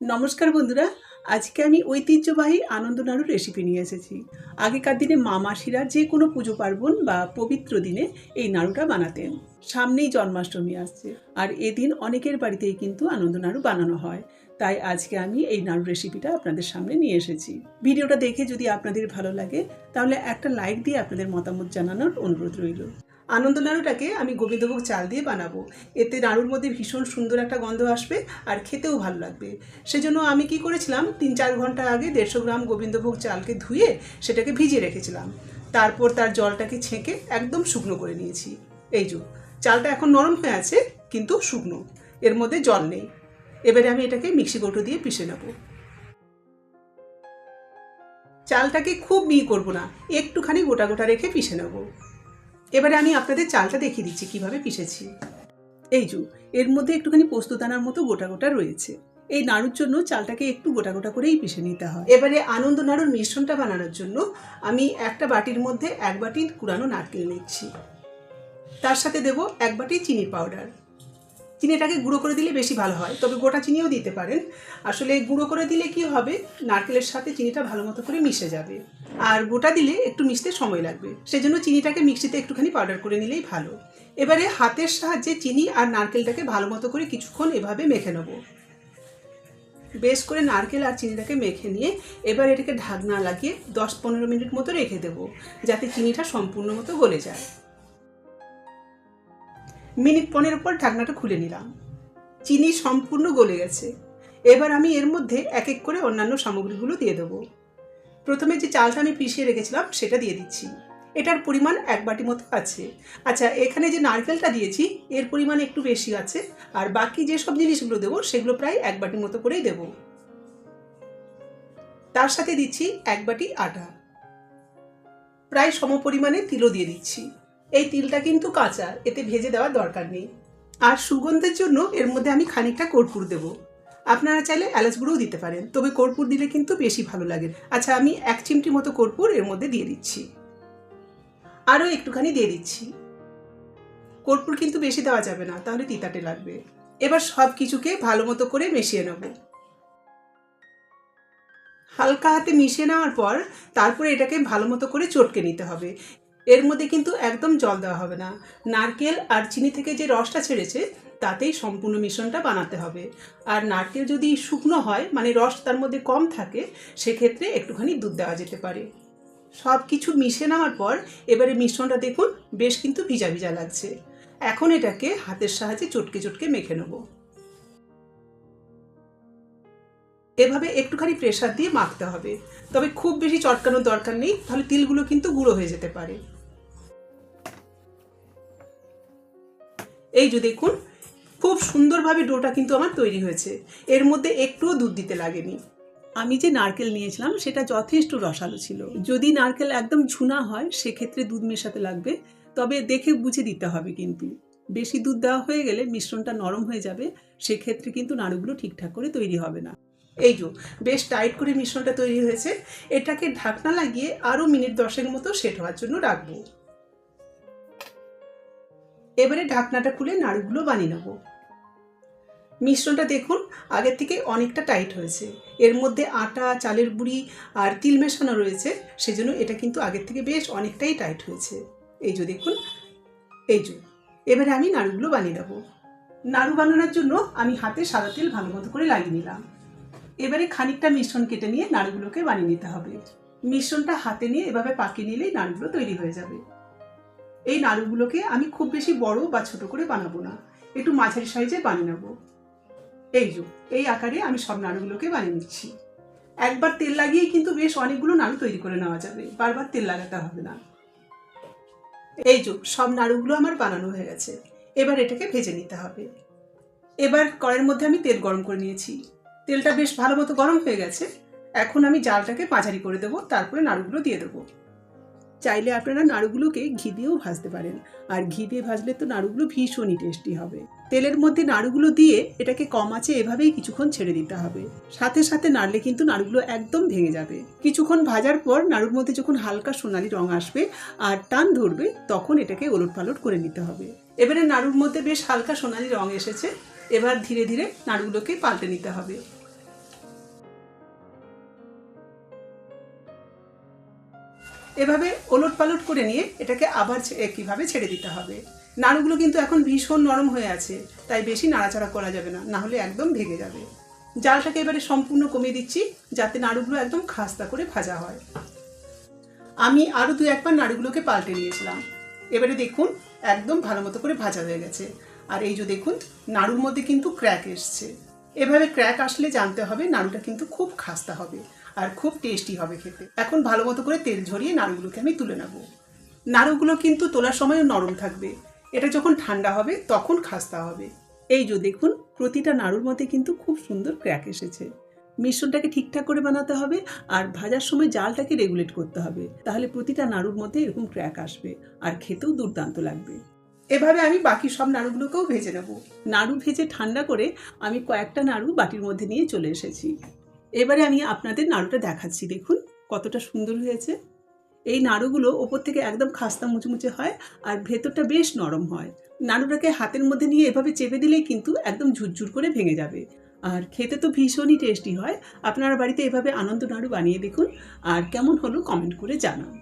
নমস্কার বন্ধুরা, আজকে আমি ঐতিহ্যবাহী আনন্দ নাড়ুর রেসিপি নিয়ে এসেছি। আগেকার দিনে মা মাসিরা যে কোনো পুজো পার্বণ বা পবিত্র দিনে এই নাড়ুটা বানাতেন। সামনেই জন্মাষ্টমী আসছে, আর এদিন অনেকের বাড়িতেই কিন্তু আনন্দ নাড়ু বানানো হয়। তাই আজকে আমি এই নাড়ু রেসিপিটা আপনাদের সামনে নিয়ে এসেছি। ভিডিওটা দেখে যদি আপনাদের ভালো লাগে, তাহলে একটা লাইক দিয়ে আপনাদের মতামত জানানোর অনুরোধ রইল। আনন্দ নাড়ুটাকে আমি গোবিন্দভোগ চাল দিয়ে বানাবো। এতে নাড়ুর মধ্যে ভীষণ সুন্দর একটা গন্ধ আসবে আর খেতেও ভালো লাগবে। সেজন্য আমি কি করেছিলাম তিন চার ঘণ্টা আগে দেড়শো গ্রাম গোবিন্দভোগ চালকে ধুয়ে সেটাকে ভিজিয়ে রেখেছিলাম। তারপর তার জলটাকে ছেঁকে একদম শুকনো করে নিয়েছি। এই যো, চালটা এখন নরম হয়ে আছে, কিন্তু শুকনো। এর মধ্যে জল নেই। এবারে আমি এটাকে মিক্সি কৌটো দিয়ে পিষে নেব। চালটাকে খুব মিহি করব না, একটুখানি গোটা গোটা রেখে পিষে নেব। এবারে আমি আপনাদের চালটা দেখিয়ে দিচ্ছি, কীভাবে পিষেছি। এই যু, এর মধ্যে একটুখানি পোস্তদানার মতো গোটা গোটা রয়েছে। এই নাড়ুর জন্য চালটাকে একটু গোটা গোটা করেই পিষে নিতে হয়। এবারে আনন্দ নাড়ুর মিশ্রণটা বানানোর জন্য আমি একটা বাটির মধ্যে এক বাটি কুড়ানো নারকেল নিচ্ছি। তার সাথে দেব এক বাটি চিনি পাউডার। চিনিটাকে গুঁড়ো করে দিলে বেশি ভালো হয়। তবে গোটা চিনিও দিতে পারেন। আসলে গুঁড়ো করে দিলে কি হবে? নারকেলের সাথে চিনিটা ভালো মতো করে মিশে যাবে। আর গোটা দিলে একটু মিশতে সময় লাগবে। সেজন্য চিনিটাকে মিক্সিতে একটুখানি পাউডার করে নিলেই ভালো। এবারে হাতের সাহায্যে চিনি আর নারকেলটাকে ভালো মতো করে কিছুক্ষণ এভাবে মেখে নেব। বেশ করে নারকেল আর চিনিটাকে মেখে নিয়ে এবার এটাকে ঢাকনা লাগিয়ে দশ পনেরো মিনিট মতো রেখে দেবো, যাতে চিনিটা সম্পূর্ণ মতো গলে যায়। মিনিট পনেরো পর ঢাকনাটা খুলে নিলাম। চিনি সম্পূর্ণ গলে গেছে। এবার আমি এর মধ্যে এক এক করে অন্যান্য সামগ্রীগুলো দিয়ে দেবো। প্রথমে যে চালটা আমি পিষিয়ে রেখেছিলাম, সেটা দিয়ে দিচ্ছি। এটার পরিমাণ এক বাটি মতো আছে। আচ্ছা এখানে যে নারকেলটা দিয়েছি, এর পরিমাণ একটু বেশি আছে। আর বাকি যে সব জিনিসগুলো দেবো, সেগুলো প্রায় এক বাটি মতো করেই দেবো। তার সাথে দিচ্ছি এক বাটি আটা। প্রায় সম পরিমাণে তিলও দিয়ে দিচ্ছি। এই তিলটা কিন্তু কাঁচা, এতে ভেজে দেওয়ার দরকার নেই। আর সুগন্ধের জন্য এর মধ্যে আমি খানিকটা কর্পূর দেব। আপনারা চাইলে এলাচ গুঁড়োও দিতে পারেন, তবে কর্পূর দিলে কিন্তু বেশি ভালো লাগে। আচ্ছা আমি এক চিমটি মতো কর্পূর এর মধ্যে দিয়ে দিচ্ছি। আরও একটুখানি দিয়ে দিচ্ছি। কর্পূর কিন্তু বেশি দেওয়া যাবে না, তাহলে তিতাটে লাগবে। এবার সব কিছুকে ভালো মতো করে মিশিয়ে নেব। হালকা হাতে মিশিয়ে নেওয়ার পর তারপরে এটাকে ভালো মতো করে চটকে নিতে হবে। এর মধ্যে কিন্তু একদম জল দেওয়া হবে না। নারকেল আর চিনি থেকে যে রসটা ছেড়েছে, তাতেই সম্পূর্ণ মিশ্রণটা বানাতে হবে। আর নারকেল যদি শুকনো হয় মানে রস তার মধ্যে কম থাকে, সেক্ষেত্রে একটুখানি দুধ দেওয়া যেতে পারে। সব কিছু মিশে নেওয়ার পর, এবারে মিশ্রণটা দেখুন, বেশ কিন্তু ভিজা ভিজা লাগছে। এখন এটাকে হাতের সাহায্যে চটকে চটকে মেখে নেব। এভাবে একটুখানি প্রেসার দিয়ে মাখতে হবে। তবে খুব বেশি চটকানোর দরকার নেই, তাহলে তিলগুলো কিন্তু গুঁড়ো হয়ে যেতে পারে। এই যে দেখুন, খুব সুন্দরভাবে ডোটা কিন্তু আমার তৈরি হয়েছে। এর মধ্যে একটুও দুধ দিতে লাগেনি। আমি যে নারকেল নিয়েছিলাম, সেটা যথেষ্ট রসালো ছিল। যদি নারকেল একদম ঝুনা হয়, সেক্ষেত্রে দুধ মেশাতে লাগবে। তবে দেখে বুঝে দিতে হবে কিন্তু। বেশি দুধ দেওয়া হয়ে গেলে মিশ্রণটা নরম হয়ে যাবে, সেক্ষেত্রে কিন্তু নাড়ুগুলো ঠিকঠাক করে তৈরি হবে না। এই যে, বেশ টাইট করে মিশ্রণটা তৈরি হয়েছে। এটাকে ঢাকনা লাগিয়ে আরও মিনিট দশেক মতো সেট হওয়ার জন্য রাখব। এবারে ঢাকনাটা খুলে নাড়ুগুলো বানিয়ে নেব। মিশ্রণটা দেখুন, আগের থেকে অনেকটা টাইট হয়েছে। এর মধ্যে আটা, চালের গুঁড়ি আর তিল মেশানো রয়েছে, সেজন্য এটা কিন্তু আগের থেকে বেশ অনেকটাই টাইট হয়েছে। এই যে দেখুন, এই যে। এবারে আমি নাড়ুগুলো বানিয়ে নেব। নাড়ু বানানোর জন্য আমি হাতে সাদা তেল ভালো মতো করে লাগিয়ে নিলাম। এবারে খানিকটা মিশ্রণ কেটে নিয়ে নাড়ুগুলোকে বানিয়ে নিতে হবে। মিশ্রণটা হাতে নিয়ে এভাবে পাকিয়ে নিলেই নাড়ুগুলো তৈরি হয়ে যাবে। এই নাড়ুগুলোকে আমি খুব বেশি বড় বা ছোট করে বানাবো না। একটু মাঝারি সাইজে বানিয়ে নেব। এই যো, এই আকারে আমি সব নাড়ুগুলোকে বানিয়ে নিচ্ছি। একবার তেল লাগিয়েই কিন্তু বেশ অনেকগুলো নাড়ু তৈরি করে নেওয়া যাবে। বারবার তেল লাগাতে হবে না। এই যো, সব নাড়ুগুলো আমার বানানো হয়ে গেছে। এবার এটাকে ভেজে নিতে হবে। এবার কড়াইয়ের মধ্যে আমি তেল গরম করে নিয়েছি। তেলটা বেশ ভালো মতো গরম হয়ে গেছে। এখন আমি জালটাকে পাঁচারি করে দেবো, তারপরে নাড়ুগুলো দিয়ে দেবো। চাইলে আপনারা নাড়ুগুলোকে ঘি দিয়েও ভাজতে পারেন। আর ঘি দিয়ে ভাজলে তো নাড়ুগুলো ভীষণই টেস্টি হবে। তেলের মধ্যে নাড়ুগুলো দিয়ে এটাকে কম আছে এভাবেই কিছুক্ষণ ছেড়ে দিতে হবে। সাথে সাথে নাড়লে কিন্তু নাড়ুগুলো একদম ভেঙে যাবে। কিছুক্ষণ ভাজার পর নাড়ুর মধ্যে যখন হালকা সোনালি রং আসবে আর টান ধরবে, তখন এটাকে ওলট পালট করে নিতে হবে। এবারে নাড়ুর মধ্যে বেশ হালকা সোনালি রং এসেছে। এবার ধীরে ধীরে নাড়ুগুলোকে পাল্টে নিতে হবে। এভাবে ওলট পালট করে নিয়ে এটাকে আবার একইভাবে ছেড়ে দিতে হবে? নাড়ুগুলো কিন্তু এখন ভীষণ নরম হয়ে আছে, তাই বেশি নাড়াচাড়া করা যাবে না না হলে একদম ভেঙে যাবে। জালটাকে এবারে সম্পূর্ণ কমিয়ে দিচ্ছি, যাতে নাড়ুগুলো একদম খাস্তা করে ভাজা হয়। আমি আরও দু একবার নাড়ুগুলোকে পাল্টে নিয়েছিলাম। এবারে দেখুন, একদম ভালো মতো করে ভাজা হয়ে গেছে। আর এই যে দেখুন, নাড়ুর মধ্যে কিন্তু ক্র্যাক এসছে। এভাবে ক্র্যাক আসলে জানতে হবে, নাড়ুটা কিন্তু খুব খাস্তা হবে। আর খুব টেস্টি হবে খেতে। এখন ভালো মতো করে তেল ঝরিয়ে নাড়ুগুলোকে আমি তুলে নেব। নাড়ুগুলো কিন্তু তোলার সময়ও নরম থাকবে। এটা যখন ঠান্ডা হবে, তখন খাস্তা হবে। এই যে দেখুন, প্রতিটা নাড়ুর মধ্যে কিন্তু খুব সুন্দর ক্র্যাক এসেছে। মিশ্রণটাকে ঠিকঠাক করে বানাতে হবে আর ভাজার সময় জালটাকে রেগুলেট করতে হবে। তাহলে প্রতিটা নাড়ুর মধ্যে এরকম ক্র্যাক আসবে আর খেতেও দুর্দান্ত লাগবে। এভাবে আমি বাকি সব নাড়ুগুলোকেও ভেজে নেব। নাড়ু ভেজে ঠান্ডা করে আমি কয়েকটা নাড়ু বাটির মধ্যে নিয়ে চলে এসেছি। এবারে আমি আপনাদের নাড়ুটা দেখাচ্ছি, দেখুন কতটা সুন্দর হয়েছে। এই নাড়ুগুলো ওপর থেকে একদম খাস্তা মুচমুচে হয় আর ভেতরটা বেশ নরম হয়। নাড়ুটাকে হাতের মধ্যে নিয়ে এভাবে চেপে দিলেই কিন্তু একদম ঝুরঝুর করে ভেঙে যাবে। আর খেতে তো ভীষণই টেস্টি হয়। আপনারা বাড়িতে এভাবে আনন্দ নাড়ু বানিয়ে দেখুন আর কেমন হলো কমেন্ট করে জানান।